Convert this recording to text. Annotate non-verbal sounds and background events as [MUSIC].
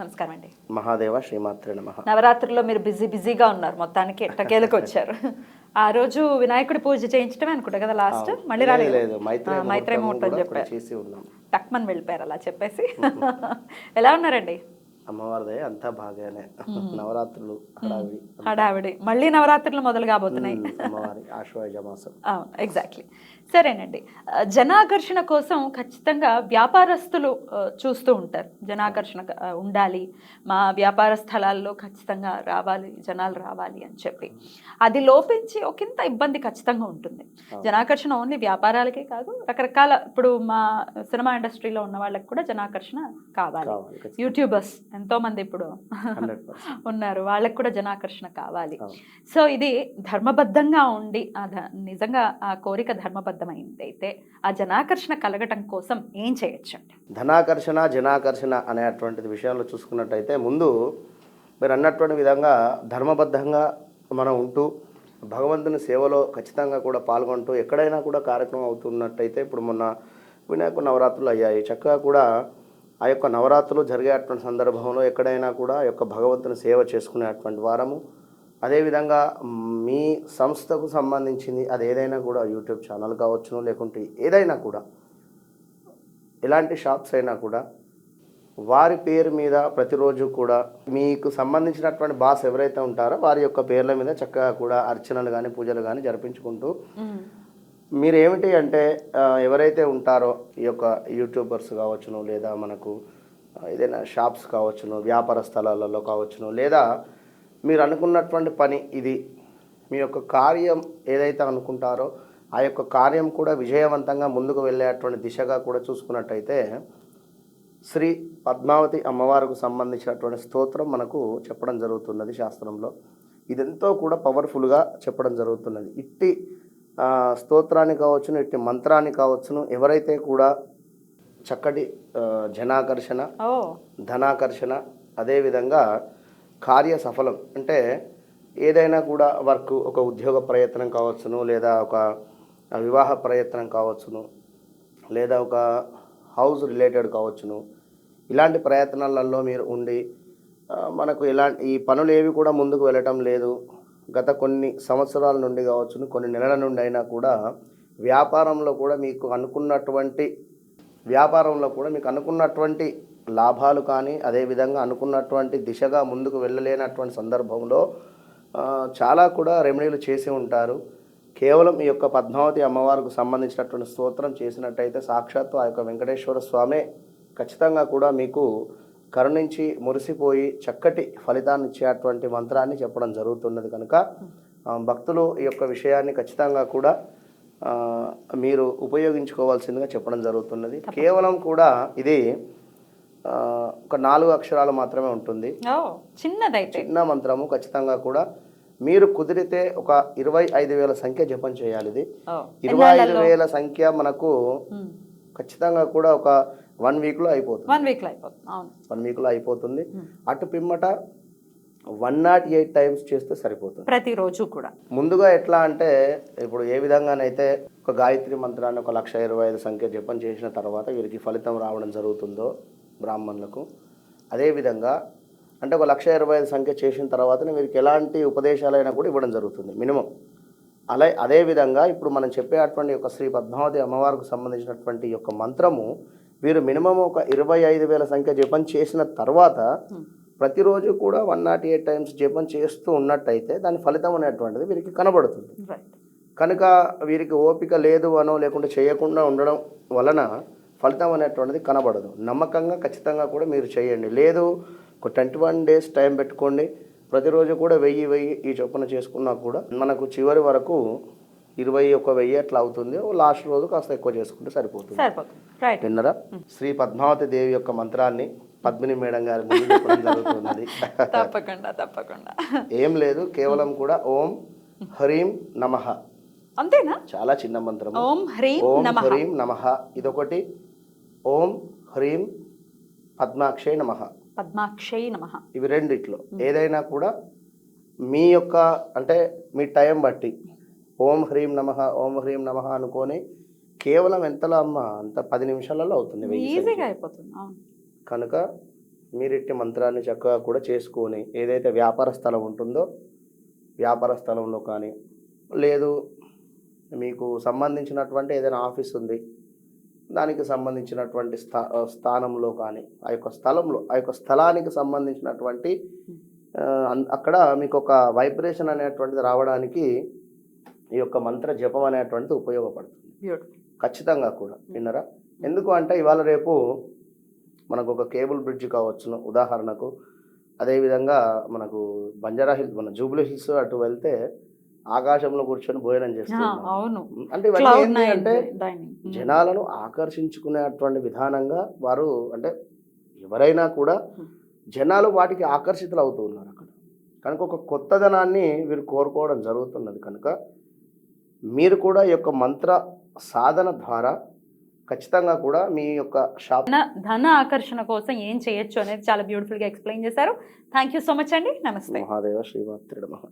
నమస్కారం అండి. మహాదేవ శ్రీమాత్రే నమ. నవరాత్రుల్లో మీరు బిజీ బిజీగా ఉన్నారు మొత్తానికి ఎట్టకేలకు [LAUGHS] వచ్చారు. ఆ రోజు వినాయకుడి పూజ చేయించడమే అనుకుంటా కదా లాస్ట్ మళ్ళీ రాలేదు. లేదు మైత్రి ముహూర్తం చెప్పారు. టక్మన్ వెళ్ళిపోయారు అలా చెప్పేసి. [LAUGHS] ఎలా ఉన్నారండి? అమ్మవారిదే అంతా బాగానే. నవరాత్రులు హడావిడి హడావిడి. మళ్ళీ నవరాత్రులు మొదలు కాబోతున్నాయి. అమ్మవారి ఆశ్వయుజ మాసం [LAUGHS] అవును ఎగ్జాక్ట్లీ సరేనండి. జనాకర్షణ కోసం ఖచ్చితంగా వ్యాపారస్తులు చూస్తూ ఉంటారు. జనాకర్షణ ఉండాలి. మా వ్యాపార స్థలాల్లో ఖచ్చితంగా రావాలి జనాలు రావాలి అని చెప్పి. అది లోపించి ఒకంత ఇబ్బంది ఖచ్చితంగా ఉంటుంది. జనాకర్షణ ఓన్లీ వ్యాపారాలకే కాదు రకరకాల ఇప్పుడు మా సినిమా ఇండస్ట్రీలో ఉన్న వాళ్ళకి కూడా జనాకర్షణ కావాలి. యూట్యూబర్స్ ఎంతో మంది ఇప్పుడు ఉన్నారు. వాళ్ళకి కూడా జనాకర్షణ కావాలి. సో ఇది ధర్మబద్ధంగా ఉండి నిజంగా ఆ కోరిక ధర్మబద్ధమైంది అయితే ఆ జనాకర్షణ కలగటం కోసం ఏం చేయొచ్చు ధనాకర్షణ జనాకర్షణ అనేటువంటిది విషయాల్లో చూసుకున్నట్టయితే ముందు మీరు అన్నటువంటి విధంగా ధర్మబద్ధంగా మనం ఉంటూ భగవంతుని సేవలో ఖచ్చితంగా కూడా పాల్గొంటూ ఎక్కడైనా కూడా కార్యక్రమం అవుతున్నట్టయితే ఇప్పుడు మొన్న వినాయక నవరాత్రులు అయ్యాయి. చక్కగా కూడా ఆ యొక్క నవరాత్రులు జరిగేటువంటి సందర్భంలో ఎక్కడైనా కూడా ఆ యొక్క భగవంతుని సేవ చేసుకునేటువంటి వారము. అదేవిధంగా మీ సంస్థకు సంబంధించింది అది ఏదైనా కూడా యూట్యూబ్ ఛానల్ కావచ్చును లేకుంటే ఏదైనా కూడా ఎలాంటి షాప్స్ అయినా కూడా వారి పేరు మీద ప్రతిరోజు కూడా మీకు సంబంధించినటువంటి బాస్ ఎవరైతే ఉంటారో వారి యొక్క పేర్ల మీద చక్కగా కూడా అర్చనలు కానీ పూజలు కానీ జరిపించుకుంటూ మీరు ఏమిటి అంటే ఎవరైతే ఉంటారో ఈ యొక్క యూట్యూబర్స్ కావచ్చును లేదా మనకు ఏదైనా షాప్స్ కావచ్చును వ్యాపార స్థలాలలో కావచ్చును లేదా మీరు అనుకున్నటువంటి పని ఇది మీ యొక్క కార్యం ఏదైతే అనుకుంటారో ఆ యొక్క కార్యం కూడా విజయవంతంగా ముందుకు వెళ్ళేటువంటి దిశగా కూడా చూసుకున్నట్టయితే శ్రీ పద్మావతి అమ్మవారికి సంబంధించినటువంటి స్తోత్రం మనకు చెప్పడం జరుగుతున్నది శాస్త్రంలో. ఇదెంతో కూడా పవర్ఫుల్గా చెప్పడం జరుగుతున్నది. ఇట్టి స్తోత్రాన్ని కావచ్చును ఇట్టి మంత్రాన్ని కావచ్చును. ఎవరైతే కూడా చక్కటి జనాకర్షణ ధనాకర్షణ అదేవిధంగా కార్య సఫలం అంటే ఏదైనా కూడా వర్క్ ఒక ఉద్యోగ ప్రయత్నం కావచ్చును లేదా ఒక వివాహ ప్రయత్నం కావచ్చును లేదా ఒక హౌస్ రిలేటెడ్ కావచ్చును. ఇలాంటి ప్రయత్నాలలో మీరు ఉండి మనకు ఎలాంటి ఈ పనులు ఏవి కూడా ముందుకు వెళ్ళటం లేదు. గత కొన్ని సంవత్సరాల నుండి కావచ్చు కొన్ని నెలల నుండి అయినా కూడా వ్యాపారంలో కూడా మీకు అనుకున్నటువంటి వ్యాపారంలో కూడా మీకు అనుకున్నటువంటి లాభాలు కానీ అదేవిధంగా అనుకున్నటువంటి దిశగా ముందుకు వెళ్ళలేనటువంటి సందర్భంలో చాలా కూడా రెమెడీలు చేసి ఉంటారు. కేవలం ఈ యొక్క పద్మావతి అమ్మవారికి సంబంధించినటువంటి స్తోత్రం చేసినట్టయితే సాక్షాత్తు ఆ యొక్క వెంకటేశ్వర స్వామే ఖచ్చితంగా కూడా మీకు కరుణించి మురిసిపోయి చక్కటి ఫలితాన్ని ఇచ్చేటువంటి మంత్రాన్ని చెప్పడం జరుగుతున్నది కనుక భక్తులు ఈ యొక్క విషయాన్ని ఖచ్చితంగా కూడా మీరు ఉపయోగించుకోవాల్సిందిగా చెప్పడం జరుగుతున్నది. కేవలం కూడా ఇది ఒక నాలుగు అక్షరాలు మాత్రమే ఉంటుంది. చిన్నదైతే. చిన్న మంత్రము ఖచ్చితంగా కూడా మీరు కుదిరితే ఒక ఇరవై ఐదు వేల సంఖ్య జపం చేయాలి ఇది ఇరవై ఐదు వేల సంఖ్య మనకు ఖచ్చితంగా కూడా ఒక వన్ వీక్లో అయిపోతుంది. వన్ వీక్లో అయిపోతుంది. అవును. వన్ వీక్లో అయిపోతుంది. అటు పిమ్మట వన్ నాట్ ఎయిట్ టైమ్స్ చేస్తే సరిపోతుంది. ప్రతిరోజు కూడా. ముందుగా ఎట్లా అంటే ఇప్పుడు ఏ విధంగానైతే ఒక గాయత్రి మంత్రాన్ని ఒక లక్ష ఇరవై ఐదు సంఖ్య జపం చేసిన తర్వాత వీరికి ఫలితం రావడం జరుగుతుందో బ్రాహ్మణులకు అదేవిధంగా అంటే ఒక లక్ష ఇరవై ఐదు సంఖ్య చేసిన తర్వాతనే వీరికి ఎలాంటి ఉపదేశాలైనా కూడా ఇవ్వడం జరుగుతుంది మినిమం. అలా అదేవిధంగా ఇప్పుడు మనం చెప్పేటువంటి యొక్క శ్రీ పద్మావతి అమ్మవారికి సంబంధించినటువంటి యొక్క మంత్రము వీరు మినిమం ఒక ఇరవై ఐదు వేల సంఖ్య జపం చేసిన తర్వాత ప్రతిరోజు కూడా వన్ నాట్ ఎయిట్ టైమ్స్ జపం చేస్తూ ఉన్నట్టయితే దాని ఫలితం అనేటువంటిది వీరికి కనబడుతుంది. కనుక వీరికి ఓపిక లేదు అనో లేకుంటే చేయకుండా ఉండడం వలన ఫలితం అనేటువంటిది కనబడదు. నమ్మకంగా ఖచ్చితంగా కూడా మీరు చేయండి. లేదు ఒక ట్వంటీ వన్ డేస్ టైం పెట్టుకోండి. ప్రతిరోజు కూడా వెయ్యి వెయ్యి ఈ చొప్పున చేసుకున్నా కూడా మనకు చివరి వరకు ఇరవై ఒక వెయ్యి అట్లా అవుతుంది? లాస్ట్ రోజు కాస్త ఎక్కువ చేసుకుంటే సరిపోతుంది. విన్నరా? శ్రీ పద్మావతి దేవి యొక్క మంత్రాన్ని పద్మిని మేడం గారి జరుగుతున్నది. [LAUGHS] తప్పకుండా తప్పకుండా. ఏం లేదు కేవలం కూడా ఓం హ్రీం నమః. అంతేనా? చాలా చిన్న మంత్రం ఓం హ్రీం ఓం హ్రీం నమః. ఇదొకటి. ఓం హ్రీం పద్మాక్షే నమః. పద్మాక్షై నమః. ఇవి రెండిట్లో. ఏదైనా కూడా మీ యొక్క అంటే మీ టైం బట్టి. ఓం హ్రీం నమః ఓం హ్రీం నమః అనుకొని కేవలం ఎంతలో అమ్మ? అంత పది నిమిషాలలో అవుతుంది ఈజీగా. అయిపోతుంది కనుక మీరిట్టి మంత్రాన్ని చక్కగా కూడా చేసుకొని ఏదైతే వ్యాపార స్థలం ఉంటుందో వ్యాపార స్థలంలో కానీ లేదు మీకు సంబంధించినటువంటి ఏదైనా ఆఫీస్ ఉంది దానికి సంబంధించినటువంటి స్థా స్థానంలో కానీ ఆ యొక్క స్థలంలో ఆ యొక్క స్థలానికి సంబంధించినటువంటి అక్కడ మీకు ఒక వైబ్రేషన్ అనేటువంటిది రావడానికి ఈ యొక్క మంత్ర జపం అనేటువంటిది ఉపయోగపడుతుంది. ఖచ్చితంగా కూడా. విన్నరా? ఎందుకు అంటే ఇవాళ రేపు మనకు ఒక కేబుల్ బ్రిడ్జ్ కావచ్చును. ఉదాహరణకు అదేవిధంగా మనకు బంజారా హిల్స్ మన జూబ్లీ హిల్స్ అటు వెళ్తే ఆకాశంలో కూర్చొని భోజనం చేస్తున్నాం అవును. అంటే ఇవన్నీ ఏంటి అంటే డైనింగ్ జనాలను ఆకర్షించుకునేటువంటి విధానంగా వారు అంటే ఎవరైనా కూడా జనాలు వాటికి ఆకర్షితులు అవుతూ ఉన్నారు అక్కడ. కనుక ఒక కొత్తదనాన్ని వీరు కోరుకోవడం జరుగుతున్నది. కనుక మీరు కూడా ఈ యొక్క మంత్ర సాధన ద్వారా ఖచ్చితంగా కూడా మీ యొక్క షాప్ ధన ఆకర్షణ కోసం ఏం చేయొచ్చు అనేది చాలా బ్యూటిఫుల్గా ఎక్స్ప్లెయిన్ చేశారు. థ్యాంక్ యూ సో మచ్ అండి. నమస్తే. మహాదేవ శ్రీమాత్రుడు మహా